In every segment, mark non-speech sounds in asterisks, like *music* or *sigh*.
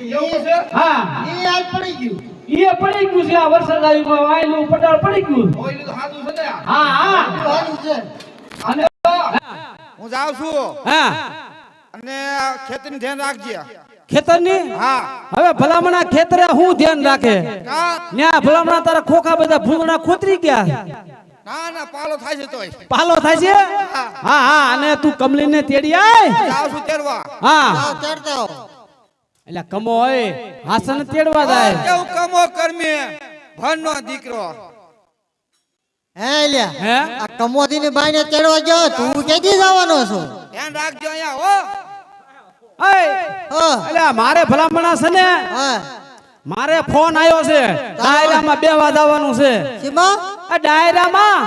એવું છે? હા. ઈ આજ પડી ગયું. ઈ પડી ગયું છે. આ વરસાદ આવ્યો વાયલું પટાળ પડી ગયું ઓઈલું તો સાદું છે ને હા હા. સારું છે. અને હું જાઉં છું. હા. અને ખેતીનું ધ્યાન રાખજે. ખેતરની? હા. હવે ભલામણા ખેતરે હું ધ્યાન રાખે? ન્યા ભલામણા તારા ખોખા બધા ભૂંગણા ખોતરી ગયા? ના ના પાલો થાય છે તોય. પાલો થાય છે? હા. હા અને તું કમલીને તેડી આય. જાઉં છું તેડવા. હો. એટલે કમો હોય હાસન તેડવા જાય. કેવું કમો કરમી? ભણનો દીકરો. હે લ્યા હે? આ કમોદી ની બાઈને તેડવા ગયો તું કેદી જવાનો છો? ધ્યાન રાખજો અહીંયા હો. અય હા. એટલે મારે ભલામણા છે ને? હા. મારે ફોન આવ્યો છે ડાયરામાં બેવા જવાનું છે. સીમા? આ ડાયરામાં?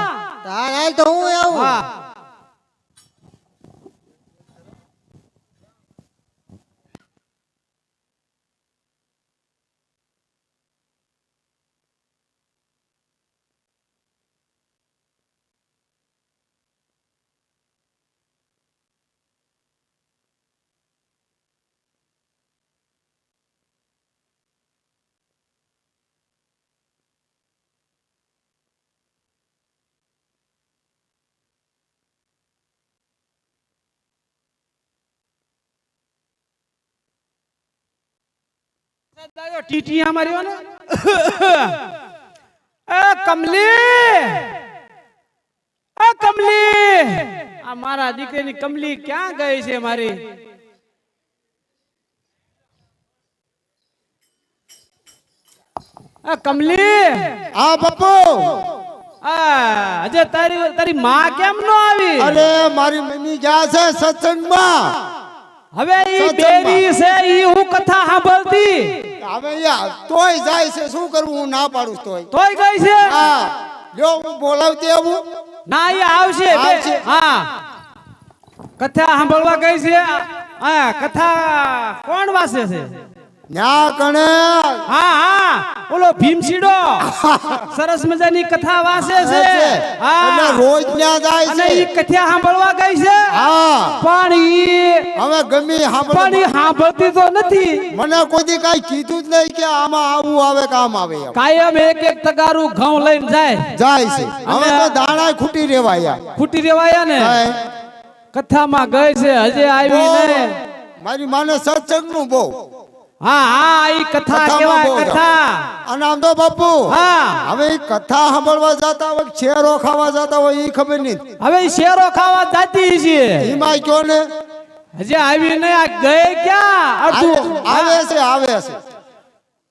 તાર હાલ તો હું આવું. હા. ટીટી અમારી ને? *laughs* એ કમલી! એ કમલી! આ મારા દીકરીની કમલી ક્યાં ગઈ છે મારી? આ કમલી! આ પપ્પુ આ અજે તારી તારી માં કેમ નો આવી? અરે મારી મમ્મી ગયા છે સત્સંગમાં. હવે ઈ બેરી છે ઈ હું કથા સાંભળતી? હવે યાર તોય જાય છે શું કરવું હું ના પાડું તોય. તોય ગઈ છે? હા. જો હું બોલાવતી આવું. ના એ આવશે આવશે. હા. કથા સાંભળવા ગઈ છે? હા કથા કોણ વાસે છે? ન્યા કણે હા હા. ઓલો ભીમસીડો. *laughs* સરસ મજાની કથા વાસે છે. એટલે રોજ ન્યા જાય અને ઈ છે કથા સાંભળવા ગઈ છે. હા. પણ ઈ હવે ગમી પણ સાંભળ. ઈ સાંભળતી તો નથી. મને કોઈ કાંઈ કીધું જ નહીં કે આમાં આવું આવે કામ આવે કાયમ એક એક તગારું ઘઉં લઈને જાય. જાય છે. હવે તો દાણા ખૂટી રેવાયા. ખૂટી રેવાયા ને. કથામાં ગઈ છે હજે આવી ને? મારી માને સત્સંગનું બહુ. હા હા ઈ કથા કથામાં કથા? અને આમ તો બાપુ. હા. હવે ઈ કથા સાંભળવા જતા હોય શેરો ખાવા જતા હોય ઈ ખબર નહીં. હવે ઈ શેરો ખાવા જાતી છે એમાં કયો ને? હજી આવી ને આ ગઈ ક્યાં? અડધું. આવે છે આવે છે.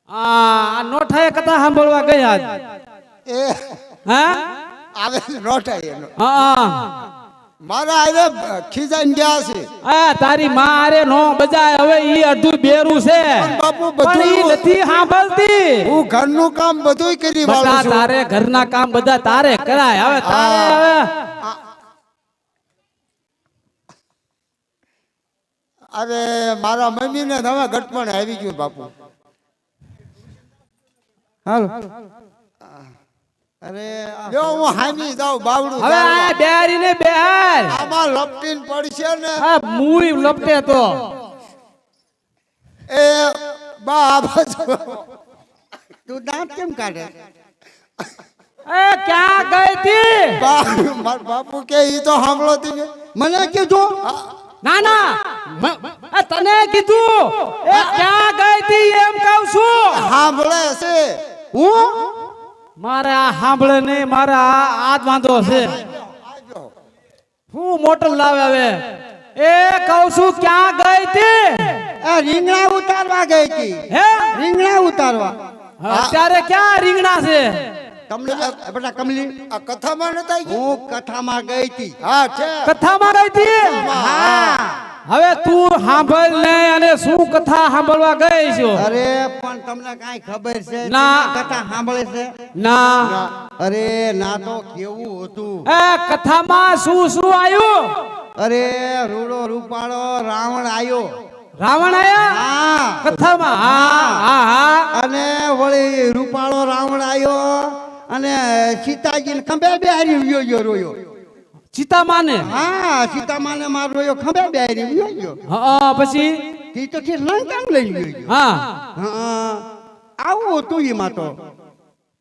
આ નોઠાએ કથા સાંભળવા ગઈ એ હા? આવે છે એનો હા. મારા આરે ખીજાઈને ગયા છે. આ તારી માં અરે નો બજાય. હવે ઈ અડધું બેરું છે. બાપુ પણ ઈ બધું નથી સાંભળતી. હું ઘરનું કામ બધું કરી વાળું છું. તારે ઘરના કામ બધા તારે કરાય. હવે તારે હવે. અરે મારા મમ્મી ને હવે ગટપણ આવી ગયું બાપુ. હાલો. અરે જો હું હામી જાઉં બાવડું હવે આ. ને બેહાર આમાં લપટીને પડશે ને? હા મુઈ લપટે તો. એ બા તું દાંત કેમ કાઢે? એ ક્યાં ગઈ તી બા બાપુ કે ઈ તો સાંભળો તી મને કીધું? ના ના. તને કીધું? એ ક્યાં ગઈ તી એમ કહું છું. સાંભળે છે. હું? મારે સાંભળે નહીં મારા આ જ વાંધો છે. હું મોટર લાવે હવે. એ કહું છું ક્યાં ગઈ તી? આ રીંગણા ઉતારવા ગઈ હતી. હે? રીંગણા ઉતારવા. અત્યારે ક્યાં રીંગણા છે? તમને બેટા કમલી. આ કથામાં નતા હું કથામાં ગઈ હતી. હા છે. કથામાં ગઈ હતી? હા. હવે તું સાંભળ ને અને શું કથા સાંભળવા ગઈ છો? અરે પણ તમને કઈ ખબર છે? ના. કથા સાંભળે છે? ના. અરે ના તો કેવું હતું? એ કથામાં શું શું આવ્યું? અરે રૂડો રૂપાળો રાવણ આયો. રાવણ આયા? કથામાં? હા હા હા. અને વળી રૂપાળો રાવણ આયો અને સીતાજીને ખંભે બેહારી ગયો રોયો સીતા માને હા સીતામાને મારો યો ખંભે બેરી વ્યો ગયો. હા પછી? તી તો છે લંકામ લઈ ગયો હા. હા આવું હતું એમાં તો.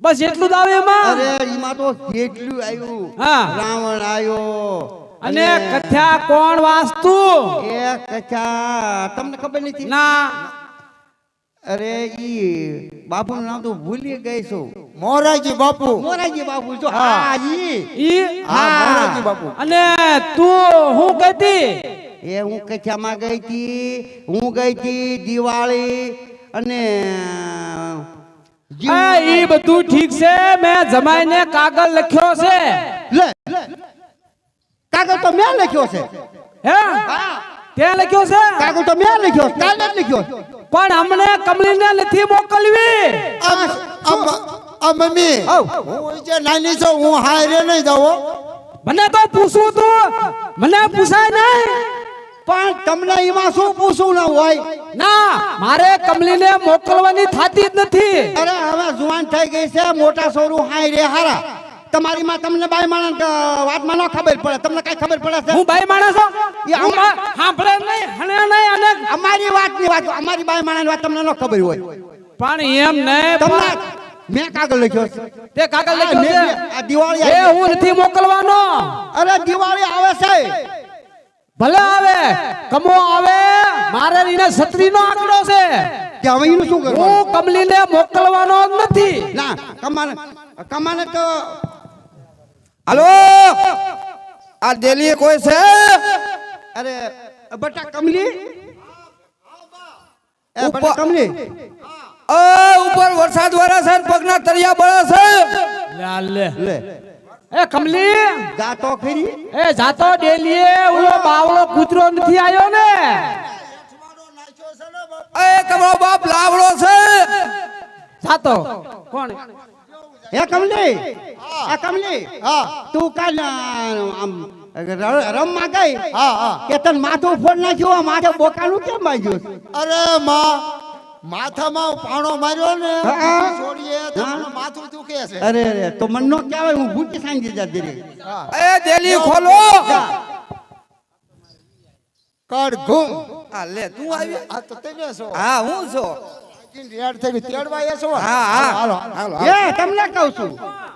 બસ એટલું જ આવે એમાં? અરે એમાં તો કેટલું આવ્યું. હા. રાવણ આવ્યો. અને કથા કોણ વાસ્તુ એ કથા તમને ખબર નથી? ના. અરે ઈ બાપુનું નામ તો ભૂલી ગઈ છું. મોરારજી બાપુ. મોરારજી બાપુ જો હા. ઈ. ઈ? હા, મોરારજી બાપુ. અને તું હું કહેતી? એ હું કચ્છામાં ગઈ હતી હું ગઈ હતી દિવાળી અને ઈ બધું ઠીક છે મેં જમાઈને કાગળ લખ્યો છે. કાગળ તો મેં લખ્યો છે. હે. ત્યાં લખ્યો છે? કાગળ તો મેં લખ્યો. કાલે જ લખ્યો પણ અમને કમલીને નથી મોકલવી. આ મમ્મી હું જે નાની છો હું હારે નહીં જાઉં મને તો પૂછું તું. મને પૂછાય નહીં. પણ તમને એમાં શું પૂછવું ના હોય? ના મારે કમલીને મોકલવાની થાતી જ નથી. અરે હવે જુવાન થઈ ગઈ છે મોટા સોરું હાય રે હારા. તમારી માં તમને બાય માણસ વાતમાં ન ખબર પડે. તમને કઈ ખબર પડે છે? હું ભાઈ માણસ છું. એ સાંભળે નહીં હણે નહીં અને અમારી વાતની વાત અમારી બાય માણસ વાત તમને ન ખબર હોય. પણ એમ નહીં તમને મેં કાગળ લખ્યો છે. તે કાગળ લખ્યો છે? આ દિવાળી એ હું નથી મોકલવાનો. અરે દિવાળી આવે છે. ભલે આવે કમો આવે મારે એને છત્રીનો આંકડો છે. કે હવે એનું શું કરવાનું? હું કમલીને મોકલવાનો નથી. ના કમાને કમાને તો હાલો! આ દિલ્હી કોઈ છે? અરે બટા કમલી? એ બટા કમલી? ઉપર વરસાદ વરસ છે પગના તળિયા બળે છે. લે. એ કમલી! ખરી એ જાતો ડેલીએ ઓલો બાવળો કૂતરો નથી આવ્યો ને? એ તમારો બાપ લાવડો છે. જાતો. કોણ? હે કમલી? આ કમલી હા. તું કાલ આમ રમવા ગઈ? હા હા. કે તન માથું ફોડ નાખ્યું માથે બોકાનું કેમ બાજ્યું અરે માં માથામાં પાણો માર્યો ને છોડીએ તો માથું દુખે છે. અરે અરે તો મન નો કહેવાય હું ભૂખી સાંજી જા હા. એ દિલ્હી ખોલો! કડ ઘૂમ આ લે તું આવી. આ તો તમે છો. હા હું છો? રેડ થઈ ગઈ તેડવા આવ્યા છો? હા, હા. હાલો હાલો એ તમને કહું છું.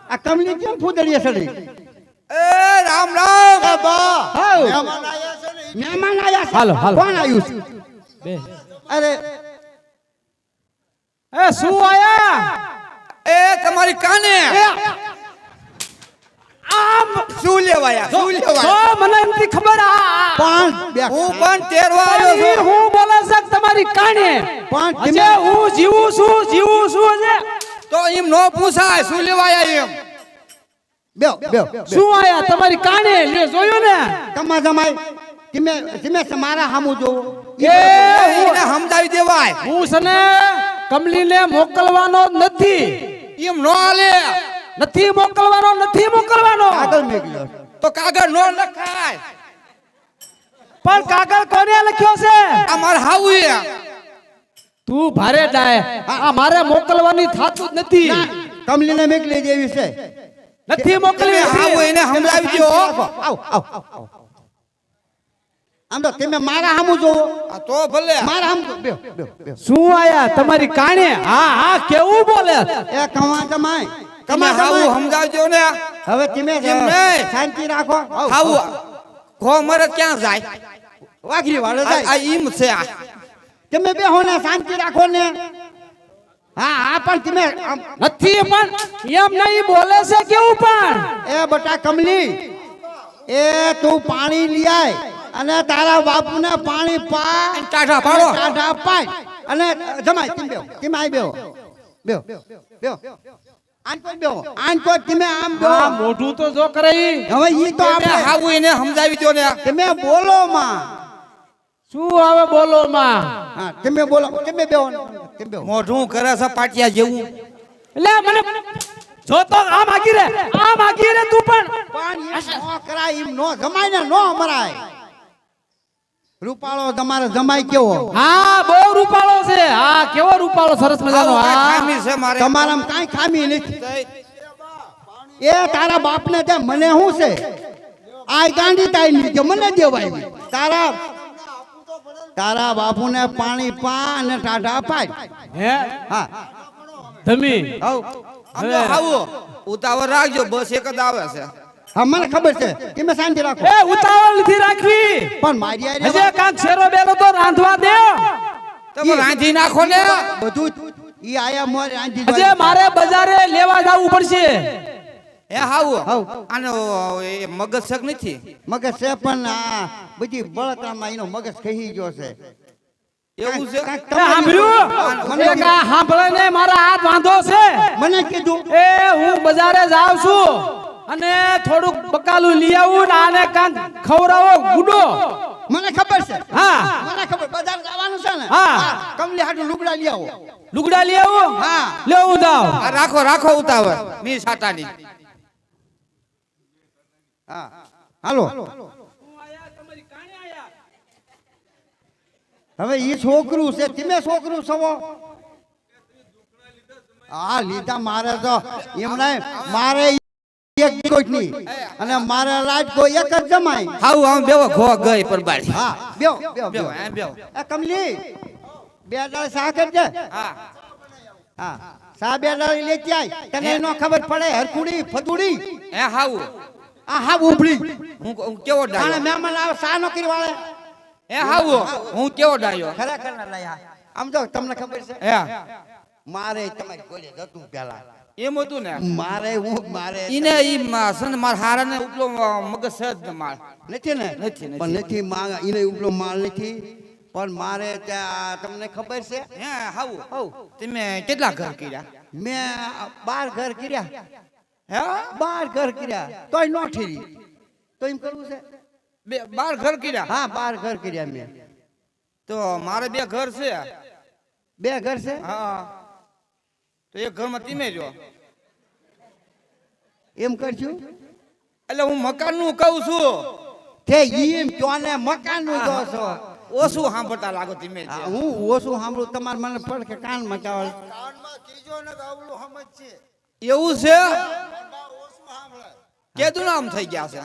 આ કમલી કેમ ફૂદડીએ સડી એ રામ રામ બાબા. મહેમાન આયા છે ને મહેમાન આયા છે. હાલો, હાલો. કોણ આવ્યું છે? બે. અરે. એ શું આયા? એ તમારી કાને? આમ શું લેવાયા શું જો તો મને નથી ખબર આ પણ હું પણ તેરવા આવ્યો છું. હું બોલે છે કે તમારી કાણે. પણ જે હું જીવું છું જીવું છું હજે. તો એમ નો પૂછાય શું લેવાયા એમ બે બે શું આયા? તમારી કાણે? લે જોયો ને. તમા જમાઈ તમે તમે મારા સામું જોવો. એ! હું સમજાવી દેવાય. હું છે ને કમલીને મોકલવાનો જ નથી. એમ નો હાલે. નથી મોકલવાનો નથી મોકલવાનો. કાગળ મેકલ્યો તો કાગળ નો લખાય. પણ કાગળ કોને લખ્યો છે? આ માર હાવું એ તું ભારે ડાય. આ મારે મોકલવાની થાતું જ નથી. કમલીને મેકલી જેવી છે. નથી મોકલી. હાવું એને સમજાવી દો આવ આવો. આમ તો તમે મારા સામું જોવો આ તો ભલે. મારા સામું શું આયા? તમારી કાણે? હા હા કેવું બોલે? એ કવા જમાઈ તમે કમા સમજાવજો ને. હવે તમે એમ નહીં. શાંતિ રાખો. આવો, ઘો મરે ક્યાં જાય? વાઘરી વાળો જાય. આ ઈમ છે આ. તમે બે હો ને શાંતિ રાખો ને. હા હા પણ તમે નથી પણ એમ નહીં બોલે છે કેવું પણ? એ બટા કમલી એ તું પાણી લઈ આય અને તારા બાપુને પાણી પા ટાઢા પાડો. અને ટાઢા પાય અને જમાય તમે બેહો તમે આય બેહો બેહો બેહો. મોઢું તો જો કરે હવે ઈ તો આપણે હાવું એને સમજાવી દો ને. તમે બોલો માં. શું આવે બોલો માં? હા તમે બોલો તમે બેહો તમે મોઢું કરે છે પાટિયા જેવું. એટલે મને જો તો આમ આગી રે આમ આગી રે તું પણ. પણ નો કરાય એમ નો જમાય ને નો મરાય. રૂપાળો તમારે જમાઈ કેવો? હા બહુ રૂપાળો છે. હા કેવો રૂપાળો? સરસ મજાનો. આવું ખામી છે મારે? તમારામાં કાંઈ ખામી નથી. એ તારા બાપને તે મને શું છે? આ ગાંડી તાઈ ની મને દેવાય તારા તારા બાપુને પાણી પા અને ટાઢા પાય. હે? હા. તમે હવ. આવો ઉતાવળ રાખજો બસ એક જ આવે છે. મને ખબર છે તમે શાંતિ રાખો. એ ઉતાવળ નથી રાખવી. પણ મારી હારે હજે કાંક શેરો બેરો તો રાંધવા દે. તમે રાંધી નાખો ને. બધું ઈ આયા મોર રાંધી હજે મારે બજારે લેવા જવું પડશે. એ હાઉ હાવ. આનો એ મગજ શક નથી? મગજ છે પણ આ બધી બળતરામાં એનો મગજ ખહી ગયો છે. એવું છે? સાંભળ્યું મને સાંભળે ને મારા હાથ વાંધો છે. મને કીધું. એ હું બજારે જાઉં છું. અને થોડુંક બકાલું લઈ આવું ને આને કાંક ખવડાવો ગુડો. મને ખબર છે. હા. મને ખબર. બજાર જવાનું છે ને? હા. કમલી હાટુ લુગડા લઈ આવો. લુગડા લઈ આવો? હા. લેવો ઉતાવ. રાખો રાખો ઉતાવળ. મી સાટાની હા. હાલો. હવે ઈ છોકરું છે. તમે છોકરું છો? હા લીધા મારે તો. એમને મારે એક કોઈ નહીં અને મારા લાઈટ કો એક જ જમાય હાઉ આમ બેવો ખો ગઈ પરબારી. હા બેઓ બેઓ બેવો બેઓ બેવો એ કમલી બે દાળ સા જ છે હા. હા સા બે દાળ લેતી આય. તને નો ખબર પડે હરકુડી ફતુડી હે હાવું આ હા ઉભળી હું હું કેવો ડાયો? ડાયો મહેમાન આવે સા નોકરી વાળે? એ હાઉ? હું કેવો ડાયો? ખરેખર કરના લાયા. આમ જો તમને ખબર છે? હે. મારે તમારી કોલે જતું પેલા એમ હતું ને. મારે હું મારે ઈને ઈ માસન સન માર હારાને ઉપલો મગજ માર. નથી ને? નથી. પણ નથી. માં એને ઉપલો માલ નથી. પણ મારે ત્યાં તમને ખબર છે? હે હાવું હઉ. તમે કેટલા ઘર કર્યા? મેં બાર ઘર કર્યા. હે? બાર ઘર કર્યા. તોય નો ઠીરી. તો એમ કરવું છે? બે બાર ઘર કર્યા? હા બાર ઘર કર્યા મેં. તો મારે બે ઘર છે. બે ઘર છે? હા. તો એક ઘરમાં તમે જો. એમ કરજો એટલે હું મકાનનું કહું છું. તે એમ ચોને મકાનનું કહો છો. ઓછું સાંભળતા લાગો તમે હું ઓછું સાંભળું તમારે મને પડ કે કાન મચાવ. એવું છે? કેદું નામ થઈ ગયા છે?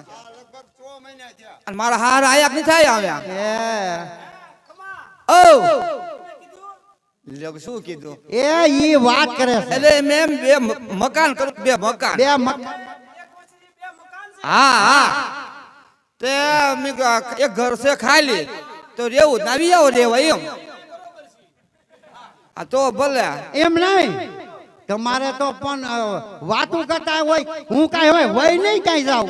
અને મારા હાર આયા કે નથી આયા આવ્યા એ ઓ! શું કીધું? એ ઈ વાત કરે એટલે બે મકાન કરું બે મકાન. બે હા હા. તે એક ઘર છે ખાલી. તો રેવું આવી આવો રેવા એમ. આ તો ભલે. એમ નહીં. તમારે તો પણ વાતું કરતા હોય હું કાંઈ હોય હોય નહીં કાંઈ જાઉં.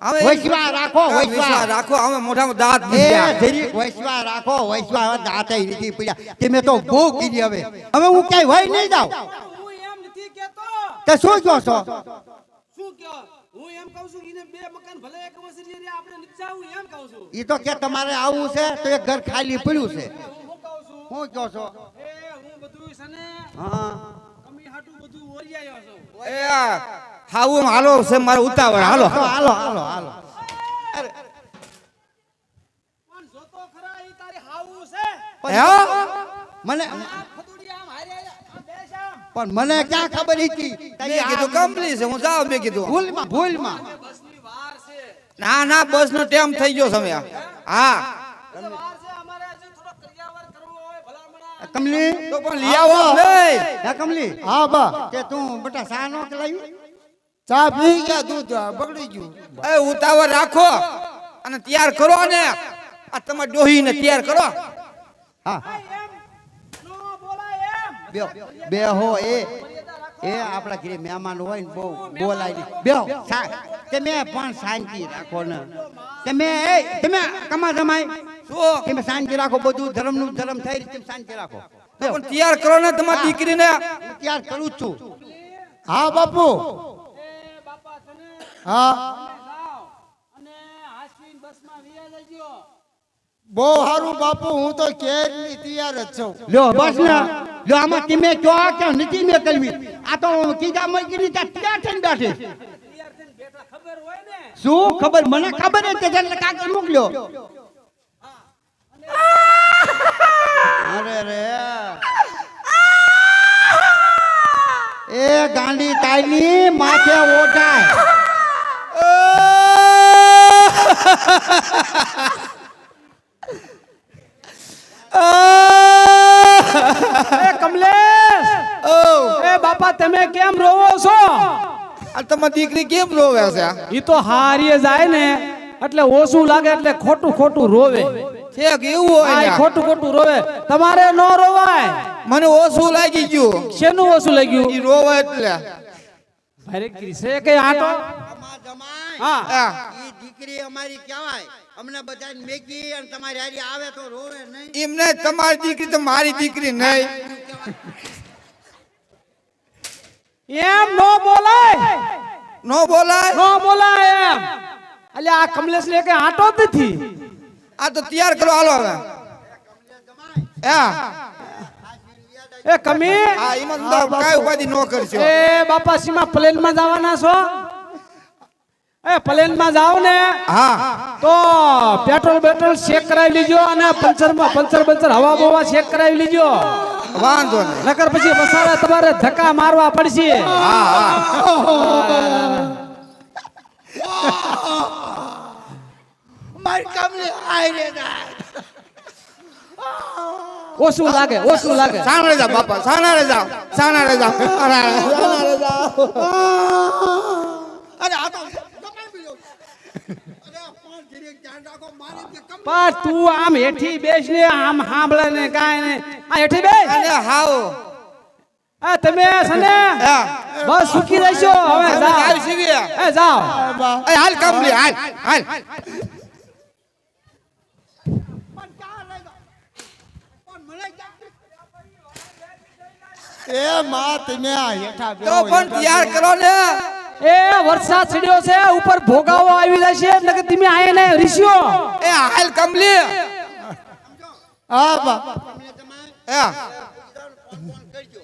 હવે વૈશ્વા રાખો વૈશ્વા. રાખો હવે મોઢામાં દાંત નીકળ્યા. વૈશ્વા રાખો વૈશ્વા હવે દાંતે નથી પડ્યા. તમે તો બહુ કીધી હવે. હવે હું ક્યાંય વય નહીં જાઉં. હું એમ નથી કેતો. તે શું કહો છો? શું કયો હું એમ કહું છું એને બે મકાન ભલે એક વસરી રે આપણે નથી એમ કહું છું. એ તો કે તમારે આવવું છે તો એક ઘર ખાલી પડ્યું છે. હું શું કહું છું. શું કહો છો? એ હું બધું છે ને હા. એ આ, હાવું હાલો છે મારે ઉતાવળ હાલો. હાલો હાલો હાલો પણ જોતો ખરા ઈ તારી હાવું છે. હે? મને પણ મને ક્યાં ખબર હતી મેં કીધું કમ્પ્લીટ છે હું જાઉં મેં કીધું. ભૂલમાં ભૂલમાં. બસની વાર છે. ના ના બસ નો ટાઈમ થઈ ગયો છે હવે હા એટલે વાર છે અમારે હજુ થોડો કરિયાવર કરવો હોય ભલામણા કમલી? તો પણ લઈ આવો. નહીં હે કમલી. હા બા. કે તું બટા સા નો લાવી ચા પી. ગયા દૂધ બગડી ગયું. એ ઉતાવળ રાખો. અને તૈયાર કરો ને. આ ડોહી ડોહીને તૈયાર કરો. હા. એમ. નો બોલાય એમ. બે બે હો એ એ આપણા ઘરે મહેમાન હોય ને બહુ બોલાય બે તમે પણ શાંતિ રાખો ને. તમે એ તમે કમા જમાય શું? તમે શાંતિ રાખો બધું ધર્મનું ધર્મ થઈ રીતે શાંતિ રાખો. પણ તૈયાર કરો ને તમારી દીકરીને. તૈયાર કરું છું. હા બાપુ. એ બાપા તને હા જાઓ અને હાસવીન બસમાં વિયા જજો. બહુ સારું બાપુ. હું તો કેરની તૈયાર જ છું. લ્યો બસ ને. લ્યો આમાં તમે કયો કે નથી મેં કરવી આ તો કીધા ત્યાં થઈને બેઠી. તૈયાર થઈને બેઠા ખબર હોય ને? શું ખબર? મને ખબર જ છે એટલે કાગળ મોકલ્યો. અરે રે. એ ગાંડી તાઈની માથે ઓઢાય. એ કમલેશ! એ બાપા તમે કેમ રોવો છો? તમારી દીકરી કેમ રોવે છે? એ તો હારીએ જાય ને એટલે ઓછું લાગે એટલે ખોટું ખોટું રોવે. ઠેક એવું હોય આ ખોટું ખોટું રોવે. તમારે ન રોવાય. મને ઓછું લાગી ગયું. શેનું ઓછું લાગ્યું? ઈ રોવે એટલે. અરે ક્રિસે કે આટો? હા. હા. ઈ દીકરી અમારી કહેવાય. અમને બધાને મેકી અને તમારી હારી આવે તો રોવે નહીં. એમને તમારી દીકરી તો મારી દીકરી નહીં. એમ નો બોલાય. નો બોલાય? નો બોલાય એમ. એટલે આ કમલેશ ને કે આટો જ નથી. આ તો તૈયાર કરો હાલો હવે. એ કમી. આ એમાં કાય ઉપાધી નો કરશો. એ બાપા સીમા પ્લેનમાં જવાના છો? એ પ્લેનમાં જાવ ને. હા. તો પેટ્રોલ બેટ્રોલ ચેક કરાવી લીજો અને પંચરમાં પંચર બંચર હવા બવા ચેક કરાવી લીજો. વાંધો નહીં. નકર પછી બસાડા તમારે ધક્કા મારવા પડશે. હા હા મારી કમલી આઈ રે ના. *laughs* ઓછું લાગે ઓછું લાગે. સાના રે જાઓ બાપા સાના રે જાઓ સાના રે જાઓ સાના રે જાઓ. સાના રે જાઓ અરે આ તો પણ ધીરે ધ્યાન રાખો મારી કે કમ પણ તું આમ હેઠી બેસ ને આમ સાંભળે ને કાંઈ ને. આ હેઠી બેસ. અને હાવ. આ તમે સને બસ સુખી રહેશો. હવે જાઓ. એ જાઓ. એ હાલ કમલી હાલ હાલ પણ ક્યાં લઈ ગયો પણ મને ક્યાં એ માં તમે આ હેઠા તો પણ તૈયાર કરો ને. એ વરસાદ ચડ્યો છે ઉપર ભોગાવો આવી જશે એટલે તમે આય ને રીસ્યો. એ હાલ કમલી. હા બા. એ.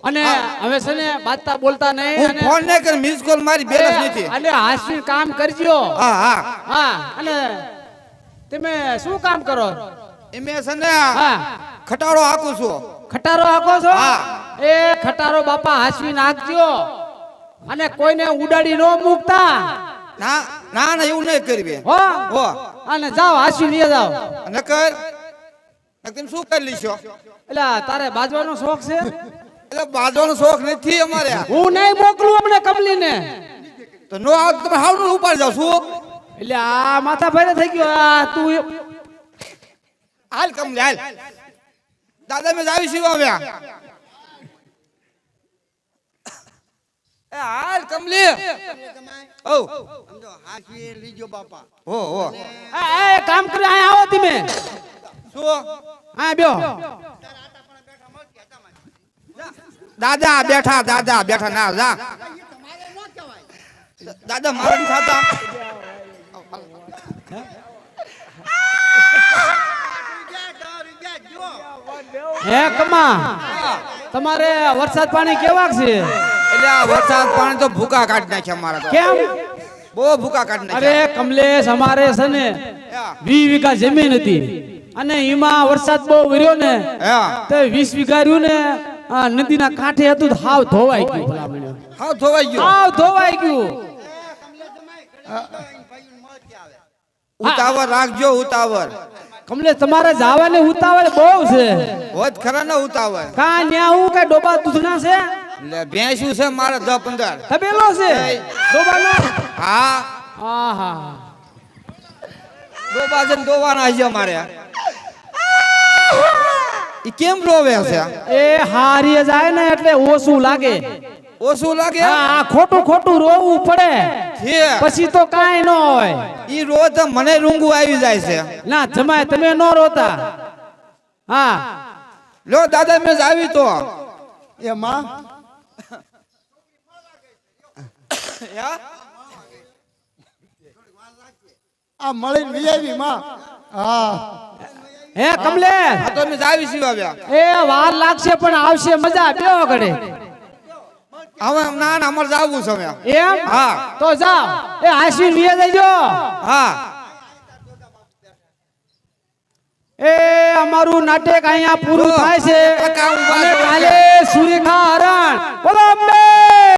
અને હવે છે ને બાતતા બોલતા નહીં હું ફોન નહીં કર મિસ કોલ મારી બેલેન્સ નથી. અને હાસી કામ કરજો. હા હા. હા અને તમે શું કામ કરો? એમે છે ને હા. ખટાડો હાકું છું. ખટારો હાકો છો? હા. એ ખટારો બાપા હાસવી નાખજો. અને કોઈને ઉડાડી ન મૂકતા. ના ના ના એવું નહીં કરવી. હો. હો. અને જાઓ હાસવી લઈ જાઓ. નકર નકર શું કરી લીશો? એટલે તારે બાજવાનો શોખ છે? એટલે બાજવાનો શોખ નથી અમારે. હું નહીં મોકલું અમને કમલીને. તો નો આવ તમે હાવનું ઉપાડ જાવ શું? એટલે આ માથા ફેરે થઈ ગયો. આ તું હાલ કમલી હાલ. દાદા મેં જાવી છીએ હવે. એ હાલ કમલી. ઓ. સમજો હાચવી લીજો બાપા. હો હો એ, એ, કામ કરે અહીંયા આવો તમે. શું? હા બ્યો દાદા બેઠા દાદા બેઠા ના જા. દાદા મારા નથી થતા. હે કમા? તમારે વરસાદ પાણી કેવાક છે? એટલે આ વરસાદ પાણી તો ભૂકા કાઢી નાખ્યા મારા કેમ? બહુ ભૂકા કાઢી અરે કમલેશ અમારે છે ને હા. વીસ વીઘા જમીન હતી. અને એમાં વરસાદ બહુ વર્યો ને તો તે વીસ વીઘા રહ્યું ને આ નદીના કાંઠે હતું તો હાવ ધોવાઈ ગયું. હાવ ધોવાઈ ગયું. હાવ ધોવાઈ ગયું. ઉતાવળ રાખજો ઉતાવળ. કમલેશ તમારે જાવાને ઉતાવળ બહુ છે. વધ ખરા ને ઉતાવળ. કા ન્યા હું કે ડોબા દૂધના છે? એટલે ભેંસું છે મારે દસ પંદર. તબેલો છે? દોબાનો? હા. આહા. દોબા જન દોવાના છે મારે ઈ કેમ રોવે છે? એ હારી જાય ને એટલે ઓછું લાગે. ઓછું લાગે? હા ખોટું ખોટું રોવું પડે. પછી તો કાંઈ ન હોય. ઈ રોજ મને રૂંગું આવી જાય છે. ના જમાય તમે ન રોતા. હા. લો દાદા મેં જ આવી તો. એ માં યા? આ મળીને વિયાવી માં. હા. હે કમલે આ તો અમે જાવી આવી આવ્યા એ વાર લાગશે પણ આવશે મજા બેહો ઘડે હવે ના ના અમારે જાવું છે હવે એમ? હા. તો જાઓ. એ આશ્વિન વિયે જજો. હા. એ અમારું નાટક અહીંયા પૂરું થાય છે. અને કાલે સુરેખા હરણ. બોલો અંબે!